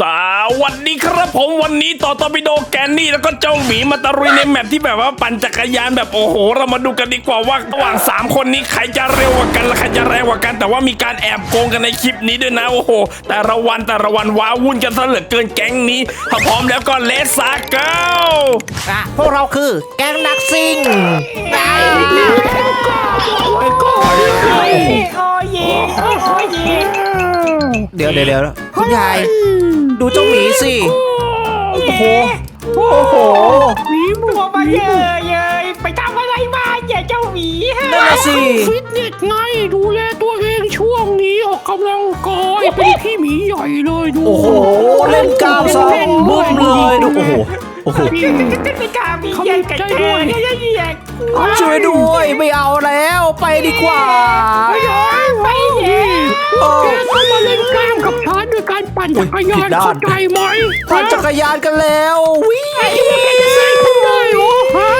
สวัสดีครับผมวันนี้ต่อตอปิโดแกนนี่แล้วก็เจ้าหมีมาตะรุยในแมปที่แบบว่าปั่นจักรยานแบบโอ้โห เรามาดูกันดีกว่าว่าระหว่าง 3 คนนี้ใครจะเร็วกว่ากันและใครจะแรงกว่ากัน แต่ว่ามีการแอบโกงกันในคลิปนี้ด้วยนะโอ้โห แต่ละวันแต่ละวันว้าวุ่นกันซะเหลือเกินแก๊งนี้ถ้าพร้อมแล้วก็เลสซาเกิลอะพวกเราคือแก๊งนักซิ่งเดี๋ยวเดี๋ยวเดี๋ยวคุณยาย ดูเจ้าหมีสิ โอ้โห โอ้โห หมีบัวมาเยอะเยยไปทำอะไรมาเนี่ยเจ้าหมีฮะนั่นน่ะสิฟิตเนสไงดูแลตัวเองช่วงนี้ออกกำลังกายเป็นพี่หมีใหญ่เลยดูโอ้โห เล่นกล้ามซะบึ้มเลยดูโอ้โห โอ้โหไม่กล้ามีเย็นกันเธอเนี่ยเย็นช่วยด้วย ไม่เอาแล้ว ไปดีกว่าไปเนี่ยโอ้ แกต้องมาเล่นกล้ามกับฉันด้วยการปั่นจักรยาผินดด้านเข้าใจไหมปั่นจักรยานกันแล้ววิ่งคิดว่าแกจะแซงฉันได้เหรอฮะ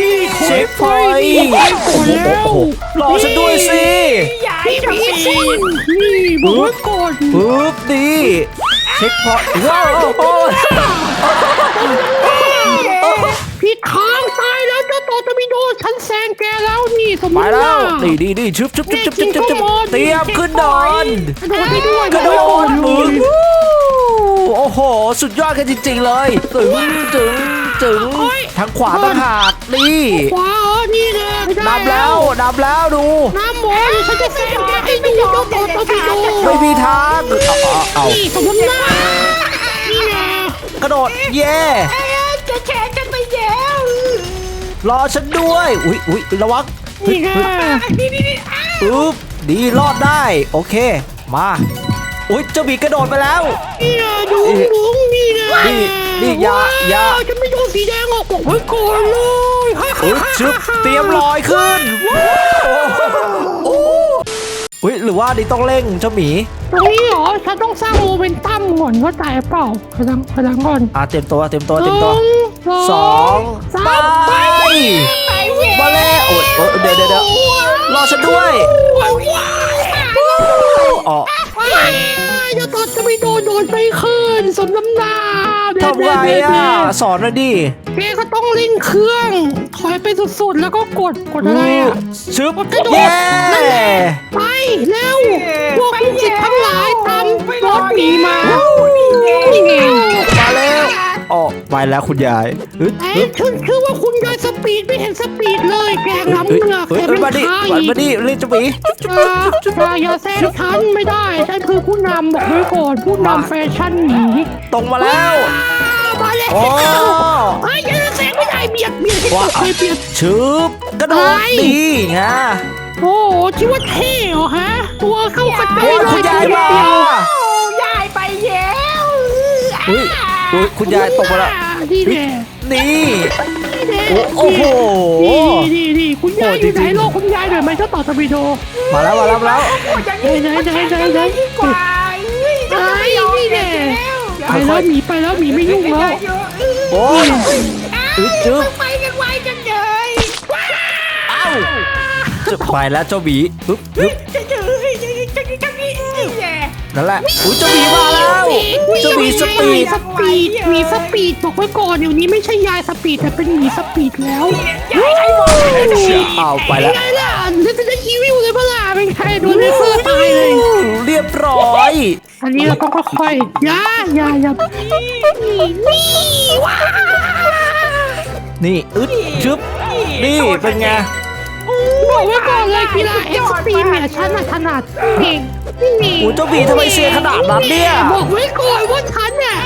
นี่เช็คพอยต์ไปก่อนแล้วโอ้โหรอฉันด้วยสิใหญ่พี่หเจ้ามีหมีนี่บอกไว้ก่อนปึ๊บดีเช็คพอยต์ว้าว แล้วนี่สมมไปติแล้ว่าวดีดีดีชึบชึบชึบชึบชึบชึบชึบเตรียมขึ้นนอน กระโดดไปด้วยกระโดดเลมึงยโอ้โห สุดยอดกันจริง ๆ เลยจึงจึงจึงทางขวาต่างหากนี่ขวาอ๋อนี่แหละไม่ได้นับแล้วนับแล้วดู น้ำหมอนี่ฉันจะแซงแกให้ดูเจ้าต่อตะบิโดไม่มีทางเอาเอาเอานี่สมมติว่านี่ไงกระโดดเย่จะแข่งกันไปแล้วรอฉันด้วย อุ้ยอุ้ยระวัง นี่ไงนี่นี่นี่ปึ๊บดีรอดได้ โอเค มาอุ้ยเจ้าบีกระโดดไปแล้วนี่ไงดูลุงนี่ไงนี่นี่อย่าอย่าว้วจะไม่โดนสีแดงออกบอกไว้ก่อนเลยฮ่าฮ่าอุ้ยฮ่าชึบเตรียมลอยขึ้นโอ้อุ้ยหรือว่านี่ต้องเร่งเจ้าหมีตรงนี้เหรอฉันต้องสร้างโมเมนตัมก่อนว่าใจเปล่าพลังพลังก่อนอะเตรียมตัวเตรียมตัวเตรียมตัวหนึ่สองสาไปมไปไปเว้ย มาแล้วโอ้ยโอ้ยเดี๋ยวเดี๋ยวเดี๋ยวรอฉันด้วยอ๋อจะตอนจะไม่โดนโดนไปคืนสมน้ำหน้าทำไงอะสอนหน่อยดิแกก็ต้องเร่งเครื่อง ถอยไปสุดๆ แล้วก็กดกดอะไรอะชึบกระโดดเย้นั่นแหละไปเร็วพวกลูกศิษย์ทั้งหลายตามรถหนีมานี่ไงมาแล้วอ๋อ ไปแล้วคุณยายอึดไอ้อึดชื่อชื่อว่าคุณยายสปีดไม่เห็นสปีดเลยแกล้ำเฮ้ยเงือกเฮ้ยแกเฮ้ยเป็นมาดิใครมามาดิเรียกเจ้าหมี อ่าอย่าอย่าแซงฉันไม่ได้ฉันคือผู้นำบอกไว้ก่อนผู้นำแฟชั่นหนีตรงมาแล้วมาแล้วโอ้ ไอ้ยยังแซงไม่ได้เบียดเบียดว้าวเคยเบียด ชึบกระโดดไป ดีไงโอ้โหคิดว่าเท่เหรอฮะ ตัวเข้ากระจาโอ้ยยเลคุณยายทีมาเดียวยายไปแล้วอุ้ยอุ้ยคุณยายตกมาแล้ว นี่แน่นี่ นี่แน่โอ้โอ้โห นี่นี่นี่คุณยายโหอยู่ไหนจริงๆโลกคุณยายหน่อยไหมเจ้าต่อตะบิโดมาแล้วมาแล้วมาแล้วอย่างนี้ไหนไหนไหนไหน ดีกว่าจะไม่ยอมนี่แน่แล้วไปแล้วหนีไปแล้วหนีไม่ยุ่งแล้วโอ้ยอึดจึ๊บไปกันไวจังเลยเอ้าจะไปแล้วเจ้าหมีปึ๊บปึ๊บจะเจอจะ นั่นแหละอุ้ยเจ้าหมีมาแล้วเจ้าหมีสปีดสปีดหมีสปีดบอกไว้ก่อนเดี๋ยวนี้ไม่ใช่ยายสปีดแต่เป็นหมีสปีดแล้วยายใช้หมดเลยเอาไปแล้วไงล่ะเล่นจะอีวิวเลยเปะล่าเป็นใครโดนเลเซอร์ตายเลยเรียบร้อยอันนี้เราต้องค่อยๆอย่าอย่าอย่านี่ว้านี่อึดชึบนี่เป็นไง บอกไว้ก่อนเลยกีฬาเอ็กซ์ตรีมเนี่ยฉันน่ะถนัดนี่นี่นี่โอ้เจ้าหมีทำไมเซียนขนาดนั้นเนี่ยบอกไว้ก่อนว่าฉันเนี่ย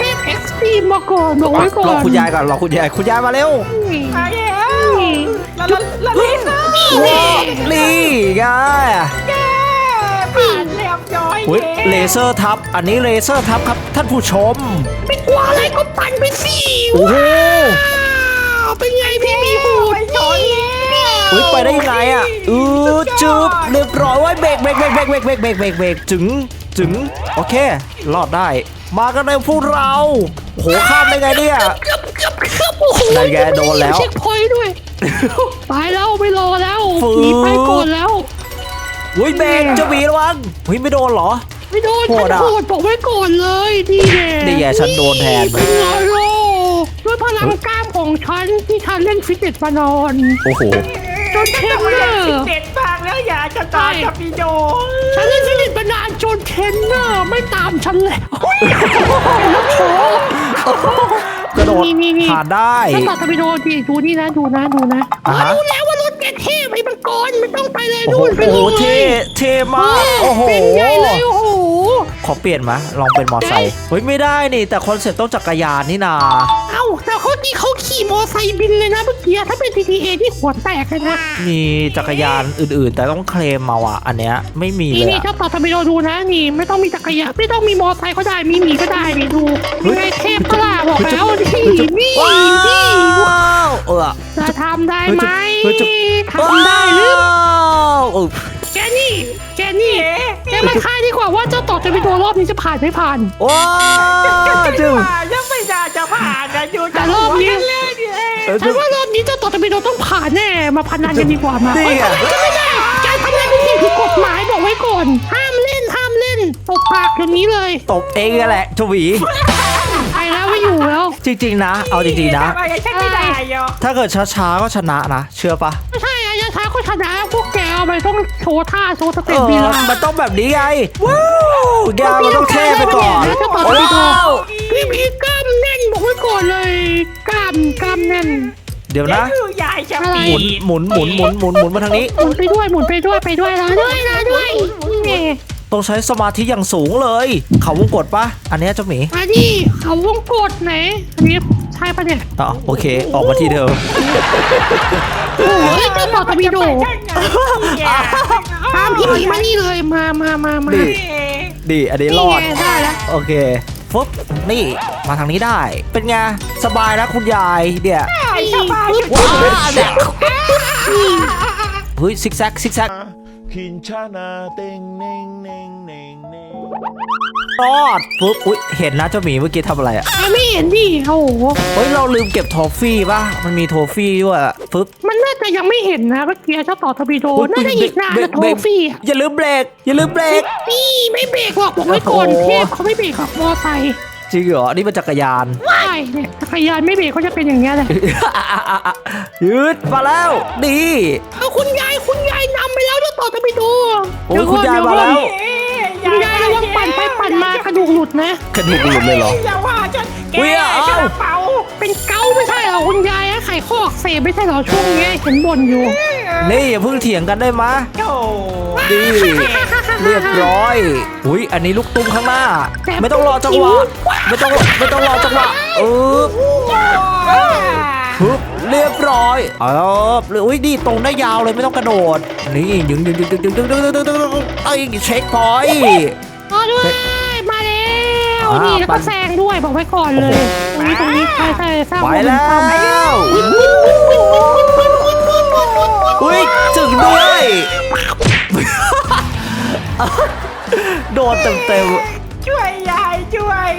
เทพเอ็กซ์ตรีมมาก่อนบอกไว้ก่อนรอคุณยายก่อนรอคุณยายคุณยายมาเร็วนี่มาแล้วแล้วแล้วเลเซอร์ว้าวนี่ไงแกผ่านเรียบร้อยอุ้ยเลเซอร์ทับ อันนี้เลเซอร์ทับครับท่านผู้ชมไม่กลัวอะไรก็ปั่นไปสิโอ้โหว้าวเป็นไงพี่หมีหูไปดช นอุ้ยไปได้ยังไงอะอือจึบเรียบร้อยไว้เบรกเบรกเบรกเบรกเบรกเบรกเบรกเบรกเบรกจึงจึงโอเค รอดได้ มากันเลยพวกเราโหข้ามได้ไงเนี่ย จับจับจับโอ้โหนั่นไงโดนแล้ว เช็คพอยต์ด้วย ไปแล้วไม่รอแล้วฟื้น หนีไปก่อนแล้วอุ้ยเบรกเจะมีระวังอุ้ยไม่โดนเหรอ ไม่โดนโหฉัดนอะโหดบอกไว้ก่อนเลยดีแน่ฉันโดนแทน เป็นไงล่ะด้วยพลังกล้ามของฉันที่ฉันเล่นฟิตเนสมานอน โอ้โห จนเทรนเล่เนอนสิร์เด็ดมากแล้วอย่าจะตายกับพี่โดฉันเล่นฟิตเนสมานานจนเทรนเนอร์ไม่ตามฉันแล้วกระโดดนี่นี่นี่ผ่านได้ฉันบอกจะไปดูดิดูนี่นะดูนะดูนะอ่าฮะดูแล้วว่ารถแกเท่ไอ้มังกรไม่ต้องไปเลยโอ้โหนู่นไปโอ้เลโหยเท่เท่มากโอ้โหเป็นไงเลยโอ้โห ขอเปลี่ยนมาลองเป็นมอไซค์ได้เฮ้ยไม่ได้นี่ แต่คอนเซ็ปต์ต้องจักรยานนี่นาเอ้าแต่เขาที่เขาขี่มอไซค์บินเลยนะเมื่อกี้ถ้าเป็น TTA ที่หัวแตกเลยนะมีจักรยานอื่น ๆ แต่ต้องเคลมมาว่ะอันเนี้ยไม่มีเลนี่ยนี่อะชอบต่อทำไมเราดูนะนี่ ไม่ต้องมีจักรยานไม่ต้องมีมอไซค์ก็ได้มีหมีก็ได้นี่ดูเฮ้ยยังไงเทพก็ล่ะบอกแล้วนี่เฮ้ยจะนี่ว้านี่วเออ จะทำได้เฮ้ยไหมจะเฮ้ยจะ ทำได้หรือ ว้าวเออแกนี่แกนี่ แกมาทายดีกว่าว่าเจ้าต่อจะไปตัวรอบนี้จะผ่านไม่ผ่านว้าวจึงยังไม่น่าจะผ่านนะอยู่แต่รอบนี้เล่นเองเออฉันว่ารอบนี้เจ้าต่อจะไปโดนต้องผ่านแน่ มาพนันกันดีกว่ามานี่เฮ้ยไงพนันก็ไม่ได้การพนันเป็นสิ่งผิดกฎหมายบอกไว้ก่อน ห้ามเล่นห้ามเล่นตบปากอย่างนี้เลย ตบเองนั่นแหละชวีไปแล้วไม่อยู่แล้ว จริงๆนะ เอาจริงๆนะทำไมฉันไม่ได้หรอถ้าเกิดช้าๆก็ชนะนะ เชื่อปะไม่ใช่อายาช้าก็ชนะพวกแก เอาไปต้องโชว์ท่าโชว์สเอเต็ปอลีลามันต้องแบบนี้ไงว้าวแกมันต้องเท่ไปก่อนจะต่อไปดูว้าวพี่พีกล้ามแน่นบอกไว้ก่อนเลยกล้ามกล้ามแน่นเดี๋ยวเดี๋ยวนะ คือยายจะอะไรปีหมุนหมุนหมุนหมุนหมุนหมุนมาทางนี้ หมุนไปด้วยหมุนไปด้วยไปด้วยนะด้วยนะด้วยนี่ต้องใช้สมาธิอย่างสูงเลย เขาวงกดปะอันเนี้ยเจ้าหมีมาดิเขาวงกดไหนอันนี้ ใช่ปะเนี่ยอ๋อโอเค ออกมาที่เดิมโอ้ยเจ้าต่อตะบีโดใช่ไงเนี่ยตามพี่หมีมานี่เลยมามามามาดินี่ดีอันนี้รอดไงได้แล้วโอเคฟึบนี่มาทางนี้ได้ เป็นไงสบายนะคุณยายเดี๋ยวไอ้สบายว้าวเนี่ยเฮ้ยซิกแซกซิกแซก Kinchana ting ning ning ning ning รอดฟึบอุ้ยเห็นนะเจ้าหมีเมื่อกี้ทำอะไรอะอะไม่เห็นดิโอ้โหเฮ้ยเราลืมเก็บโทฟี่ป่ะมันมีโทฟี่ด้วยอะฟึบมันน่าจะยังไม่เห็นนะเมื่อกี้เจ้าต่อตะบีโดน่าจะอีกนานจะโทฟี่อะอย่าลืมเบรกอย่าลืมเบรกนี่ไม่เบรกหรอกบอกไว้ก่อนโอ้โหเทพเขาไม่เบรกหรอกมอไซค์จริงเหรอนี่มันจักรยานใช่เนี่ยจักรยานไม่เบรกเขาจะเป็นอย่างเงี้ยเลยยืดมาแล้วดีเอาคุณยายคุณยายนำไปแล้วเจ้าต่อตะบีโดโอ้ยคุณยายมาแล้ว ดูกหลุดนะกระดูกหลุดเลยเหรอ อย่าว่าฉันแกอุ๊ยเอา กระเป๋าเป็นเกาไม่ใช่เหรอคุณยายอะไข่ข้ออักเสบไม่ใช่เหรอช่วงเนี้ยเห็นบ่นอยู่นี่อย่าเพิ่งเถียงกันได้มะโอ้ดีเรียบร้อย อุ้ยอันนี้ลูกตุ้มข้างหน้า ไม่ต้องรอจังหวะไม่ต้องไม่ต้องรอจังหวะเออ ฮึบเรียบร้อยเอออุ้ยดีตรงได้ยาวเลยไม่ต้องกระโดด นี่ดึงดึงดึงดึงดึงดึงดึงดึงดึงดึงดึงไอ้เช็คพอยต์มาด้วย มาแล้วอ่านี่แล้วปั่ก็นแซงด้วยบอกไว้ก่อนเลยตรงนี้ตรงนี้ใช่ใช่สร้างไปโมเมนแล้ตัมวอุ้ยถึงด้วย โดนเต็มเต็มช่วยยายช่วย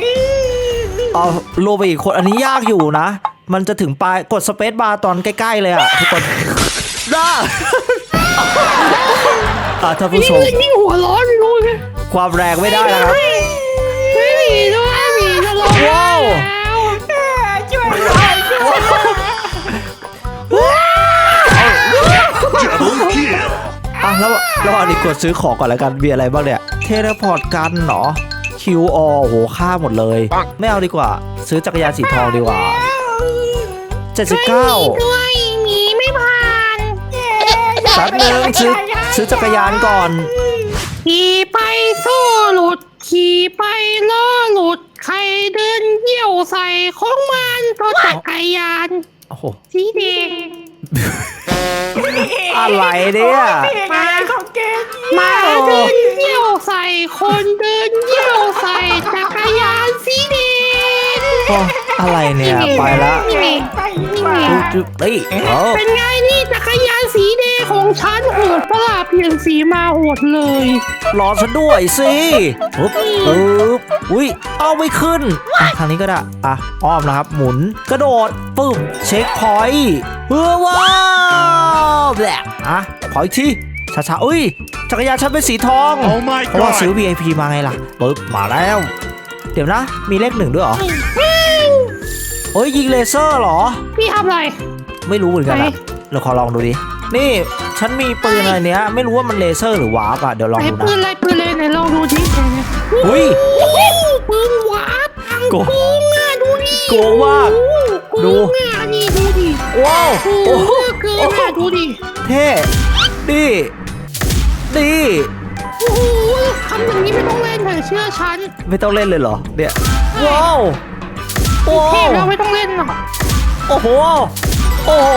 ๆเอาโลไปอีกคนอันนี้ยากอยู่นะ มันจะถึงปลายกดสเปซบาร์ตอนใกล้ๆเลยอะทุกคนได้อะท่านผู้ชมนี่นี่หัวร้อนรู้ไหมความแรงไม่ได้นะครับ อะแล้วแล้วอันนี้กดซื้อของก่อนแล้วกันมีอะไรบ้างเนี่ยเทเลพอร์ตกันเหรอ QR โหค่าหมดเลย ไม่เอาดีกว่า ซื้อจักรยานสีทองดีกว่า 79 ด้วยหมีไม่ผ่านแป๊บนึงซื้อซื้อจักรยานก่อน ขี่ไปโซ่หลุด ขี่ไปล้อหลุด ใครเดินเยี่ยวใส่ของมันก็จักรยานโอ้โหสีแดงอะไรเนี่ยมาของแกหมาเดินเยี่ยวใส่คนเดินเยี่ยวใส่จักรยานสีแดงโอ้อะไรเนี่ย ไปละนี่ไงไปนี่มาไงจุ๊บจุ๊บเฮ้ยเออเป็นไงนี่จักรยานสีแดง ของฉันโหดปะล่ะเปลี่ยนสีมาโหดเลย รอฉันด้วยสิปุ๊บปุ๊บอุ้ยเอาไม่ขึ้นอะทางนี้ก็ได้อะอ้อมนะครับ หมุนกระโดดปึ๊บเช็คพอยต์เฮ้อว้าวแหละอะขออีกทีช้าๆอุ้ยจักรยานฉันเป็นสีทอง Oh my เพราะว่า god ซื้อ VIP มาไงล่ะปึ๊บมาแล้ว เดี๋ยวนะ มีเลขหนึ่งด้วยเหรอโอ้ยยิงเลเซอร์เหรอ พี่ทำอะไร ไม่รู้เหมือนกันไหนอะเราขอลองดูดิ นี่ฉันมีปืนอะไรเนี้ย ไม่รู้ว่ามันเลเซอร์หรือวาร์ปอะเดี๋ยวลองไหนดูปืนนะอะไรปืนอะไรไหนลองดูดิไหนไหนอุ้ย ปืนหวาดอังโกโกงอะดูดิโกงมากโอ้โหดู โกงอะนี่ดูดิว้าวโอ้โอ้โหโหเกินอะดูดิเท่ดีดีโอ้โหทำอย่างนี้ไม่ต้องเล่นเลยเชื่อฉันไม่ต้องเล่นเลยเหรอเนี่ยว้าวโอ้เทพแล้วไม่ต้องเล่นหรอกโอ้โห โอ้โห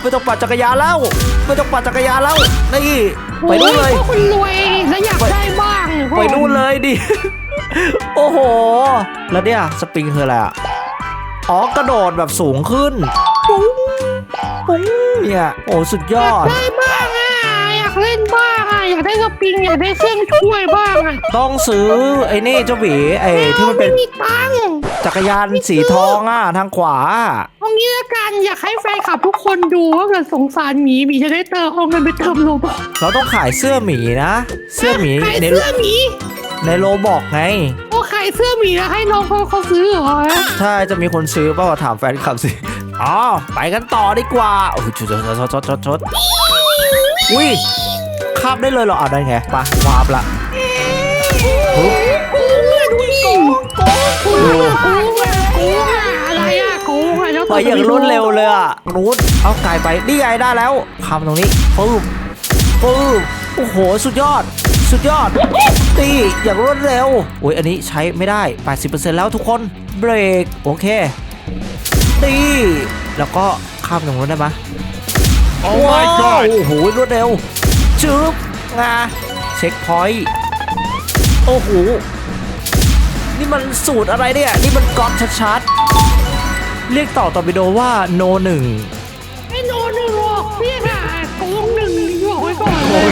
ไม่ต้องปั่นจักรยานแล้วไม่ต้องปั่นจักรยานแล้วนี่ไปนู่นเลยโอ้พวกคุณรวยแล้วอยากไปได้บ้างไปนู่นเลยดิโอ้โห แล้วเนี่ยสปริงคืออะไรอะอ๋อกระโดดแบบสูงขึ้นปุ้งปุ้งเนี่ยโอ้สุดยอดได้บ้างอะอยากเล่นบ้างอะอยากได้สปริงอยากได้เครื่องช่วยบ้างอะต้องซื้อไอ้นี่เจ้าหวีไอ้ที่มันเป็นไมีตังค์ จักรยานสีทองอะทางขวาเอางี้ละกันอยากให้แฟนคลับทุกคนดูว่าเกิดสงสารหมีหมีจะได้เติมเอาเงินไปเติมโลบอกเราต้องขายเสื้อหมีนะ เสื้อหมีขายในเสื้อหมีในโลบอกไง โอ้ขายเสื้อหมีแล้วให้น้องเขาเขาซื้อเหรอถ้าจะมีคนซื้อเปล่าถามแฟนคลับสิอ๋อไปกันต่อดีกว่าโอ้ยชดชดชดชดชดชดอุ้ยข้ามได้เลยเหรออะได้ไงไปวาบละปึ๊บ งอะแล้วไปอย่างรวดเร็วเลยอะรูดเอาไก่ไปนี่ไงได้แล้วข้ามตรงนี้ปึ๊บปึ๊บโอ้โห สุดยอด สุดยอด ตีอย่างรวดเร็วโอ้ยอันนี้ใช้ไม่ได้ 80%แล้วทุกคนเบรกโอเค ตี แล้วก็ข้ามตรงนู้นได้ไหม Oh ว้า my ว god โอ้โหรวดเร็วจึ๊บงาเช็คพอยต์โอ้โหนี่มันสูตรอะไรเนี่ย นี่มันก๊อตชัดๆ เรียกต่อตอร์ปิโดว่าโนหนึ่งไอ้โนหนึ่งหรอกพี่ค่ะโกงหนึ่งบอกไว้ก่อนเลย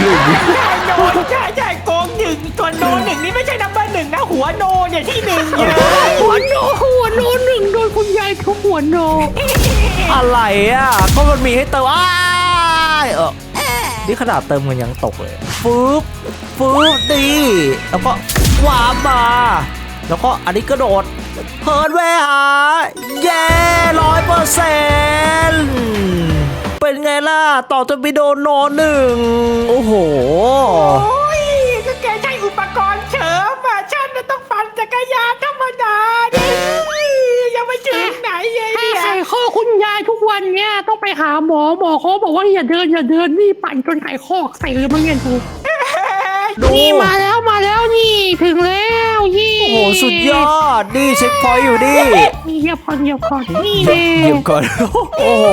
ใช่โนใช่ใช่โกงหนึ่งส่วนโนหนึ่งนี่ไม่ใช่นัมเบอร์หนึ่งนะหัวโนเนี่ยที่หนึ่งเยอะหัวโนหัวโนหนึ่งโดนคุณยายทุบหัวโน อะไรอะก็มันมีให้เติมอ้ายเออนี่ขนาดเติมเงินยังตกเลยฟืบฟืบดีแล้วก็วาบมา แล้วก็อันนี้กระโดดเพิร์ดเวหาเย้ร้อยเปอร์เซ็นต์เป็นไงล่ะ ต่อจะไปโดนโนหนึ่ง โอ้โห โอ้ยก็แกใช้อุปกรณ์เฉิมอะฉันน่ะต้องปั่นจักรยานธรรมดาดิยังไม่ถึงไหนเลยถ้าเนี่ยใส่ข้อคุณยายทุกวันเนี่ยต้องไปหาหมอหมอเขาบอกว่าอย่าเดินอย่าเดินนี่ปั่นจนไขข้ออักเส่เลยมั้งเนี่ยดู ดูนี่มาแล้วมาแล้วนี่ ถึงแล้วยี่โอ้โหสุดยอดนี่เช็คพอยต์อยู่ดินี่เหยียบก่อนเหยียบก่อนนี่แน่เหยียบก่อน โอ้โห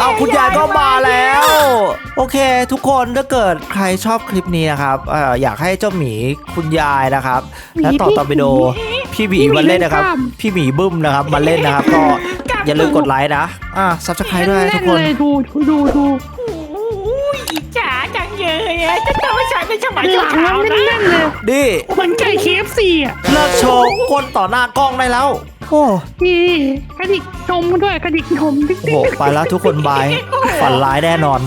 เอาคุณยายก็มาแล้ว โอเค ทุกคนถ้าเกิดใครชอบคลิปนี้นะครับเอ่ออยากให้เจ้าหมีคุณยายนะครับ และต่อตอร์ปิโดพี่หมีมาเล่นนะครับ พี่หมีบึ้มนะครับมาเล่นนะครับ ก็อย่าลืมกดไลค์นะอะซับสไครต์ด้วยทุกคน แเลยดูดูดู เลยอะจะต้องให้ฉันเป็นสมัยหลังขาวมันๆนะแน่นเลยดิเหมือนไก่เคฟซีอะเลิกโชว์ก้นต่อหน้ากล้องได้แล้ว โอ้นี่กระดิกชมด้วยกระดิกนมติ๊กโหติ๊กไปแล้วทุกคนบาย ฝันร้ายแน่นอน